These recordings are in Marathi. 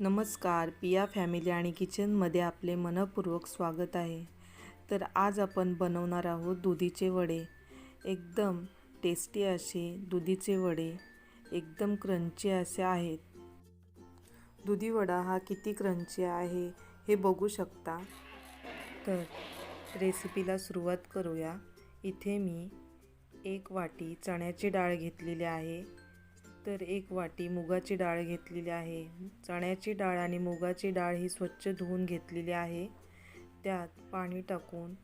नमस्कार पिया फॅमिली आणि किचनमध्ये आपले मनपूर्वक स्वागत आहे. तर आज आपण बनवणार आहोत दुधीचे वडे. एकदम टेस्टी असे दुधीचे वडे. एकदम क्रंची असे आहेत. दुधी वडा हा किती क्रंची आहे हे बघू शकता. तर रेसिपीला सुरुवात करूया. इथे मी एक वाटी चण्याची डाळ घेतलेली आहे. तर एक वाटी मुगाची डाळ घेतलेली आहे. चण्याची डाळ आणि मुगाची डाळ ही स्वच्छ धुवून घेतलेली आहे. त्यात पाणी टाकून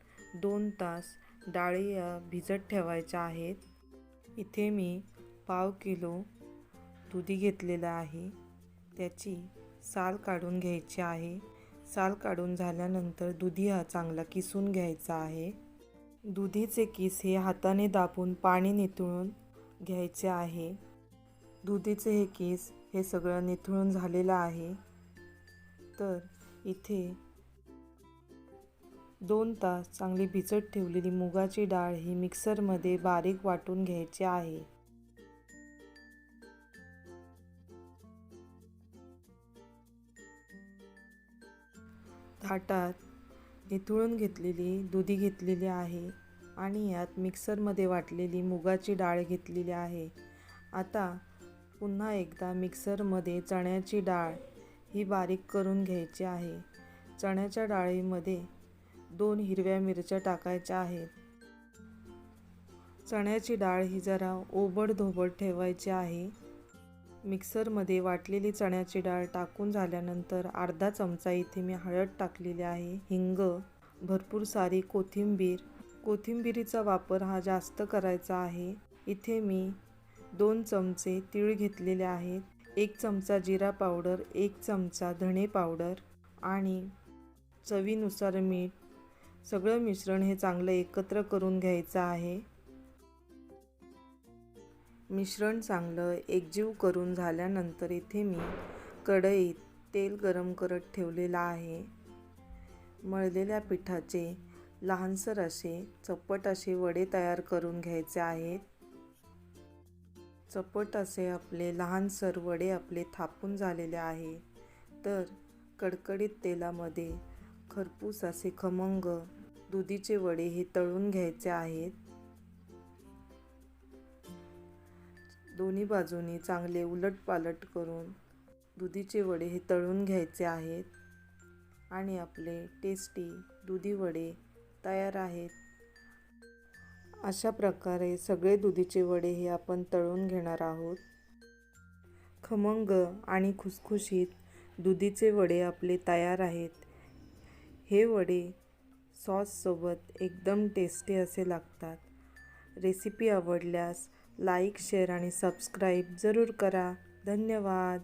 दोन तास डाळी भिजत ठेवायच्या आहेत. इथे मी पाव किलो दुधी घेतलेला आहे. त्याची साल काढून घ्यायची आहे. साल काढून झाल्यानंतर दुधी हा चांगला किसून घ्यायचा आहे. दुधीचे किस हे हाताने दाबून पाणी नितळून घ्यायचे आहे. दुधीचे हे केस हे सगळं निथळून झालेलं आहे. तर इथे दोन तास चांगली भिजत ठेवलेली मुगाची डाळ ही मिक्सरमध्ये बारीक वाटून घ्यायची आहे. ताटात निथळून घेतलेली दुधी घेतलेली आहे आणि यात मिक्सरमध्ये वाटलेली मुगाची डाळ घेतलेली आहे. आता पुन्हा एकदा मिक्सरमध्ये चण्याची डाळ ही बारीक करून घ्यायची आहे. चण्याच्या डाळीमध्ये दोन हिरव्या मिरच्या टाकायच्या आहेत. चण्याची डाळ ही जरा ओबड धोबड ठेवायची आहे. मिक्सरमध्ये वाटलेली चण्याची डाळ टाकून झाल्यानंतर अर्धा चमचा इथे मी हळद टाकलेली आहे. हिंग भरपूर सारी कोथिंबीर. कोथिंबिरीचा वापर हा जास्त करायचा आहे. इथे मी दोन चमचे तीळ घेतलेले आहेत. एक चमचा जिरा पावडर एक चमचा धणे पावडर आणि चवीनुसार मीठ. सगळं मिश्रण हे चांगलं एकत्र करून घ्यायचं आहे. मिश्रण चांगलं एकजीव करून झाल्यानंतर इथे मी कढईत तेल गरम करत ठेवलेलं आहे. मळलेल्या पिठाचे लहानसर असे चप्पट असे वडे तयार करून घ्यायचे आहेत. चपट असे आपले लहानसर वडे आपले थापून झालेले आहे. तर कडकडीत तेलामध्ये खरपूस असे खमंग दुधीचे वडे हे तळून घ्यायचे आहेत. दोन्ही बाजूनी चांगले उलट पालट करून दुधीचे वडे हे तळून घ्यायचे आहेत. आणि आपले टेस्टी दुधी वडे तयार आहेत. अशा प्रकारे सगळे दुधीचे वडे हे आपण तळून घेणार आहोत. खमंग आणि खुसखुशीत दुधीचे वडे आपले तयार आहेत. हे वडे सॉससोबत एकदम टेस्टी असे लागतात. रेसिपी आवडल्यास लाईक शेअर आणि सबस्क्राईब जरूर करा. धन्यवाद!